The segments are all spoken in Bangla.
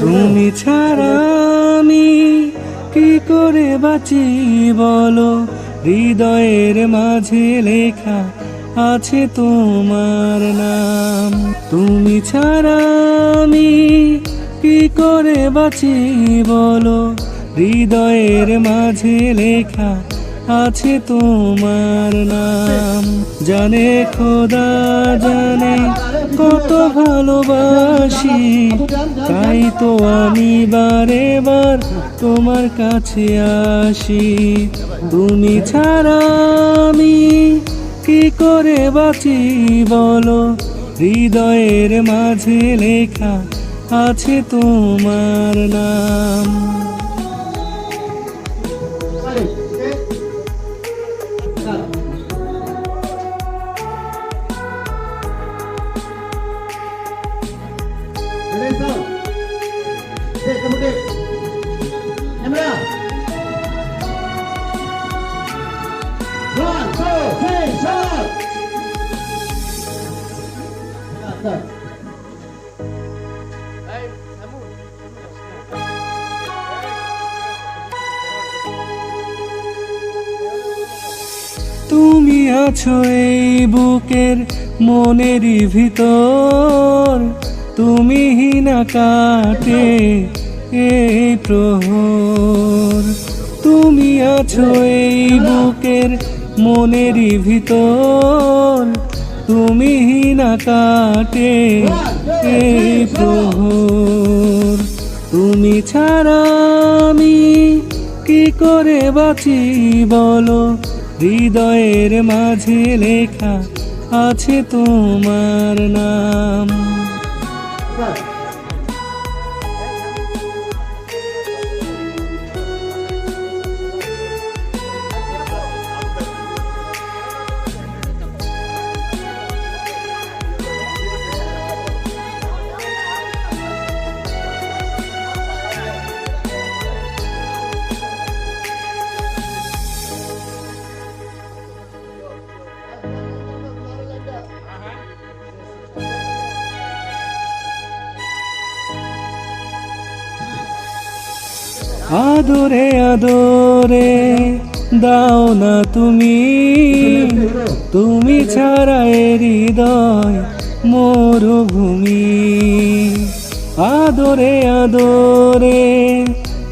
তুমি ছাড়া আমি কি করে বাঁচি বলো? হৃদয়ের মাঝে লেখা আছে তোমার নাম। তুমি ছাড়া আমি কি করে বাঁচি বলো? হৃদয়ের মাঝে লেখা আছে তোমার নাম। জানে খোদা, জানে কত ভালোবাসি। তাই তো আমি বারে বার তোমার কাছে আসি। তুমি ছাড়া আমি কি করে বাঁচি বলো হৃদয়ের মাঝে লেখা আছে তোমার নাম তুমি আছো এই বুকের মনেরই ভিতর। তুমি হিনা কাটে এই প্রহর। তুমি আছো এই বুকের মনেরই ভিতর। তুমি না কাটে এই প্রহর। তুমি ছাড়া আমি কি করে বাঁচি বলো? হৃদয়ের মাঝে লেখা আছে তোমার নাম। আদরে আদরে দাও না তুমি। তুমি ছাড়া এ হৃদয় মরুভূমি। আদরে আদরে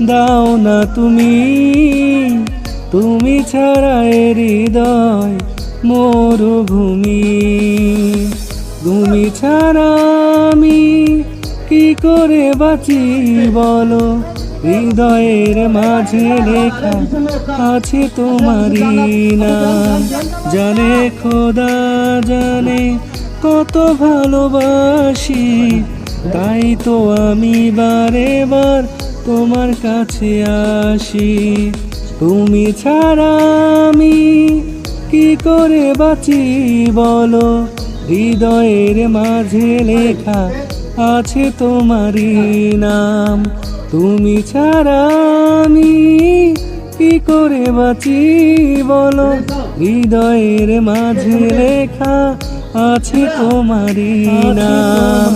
দাও না তুমি। তুমি ছাড়া এ হৃদয় মরুভূমি। তুমি ছাড়া আমি কি করে বাঁচি বলো? হৃদয়ের মাঝে লেখা আছে তোমারই নাম। জানে খোদা, জানে কত ভালোবাসি। তাই তো আমি বারে বার তোমার কাছে আসি। তুমি ছাড়া আমি কি করে বাঁচি বলো? হৃদয়ের মাঝে লেখা আছে তোমারই নাম। তুমি ছাড়া আমি কি করে বাঁচি বলো? হৃদয়ের মাঝে লেখা আছে তোমারি নাম।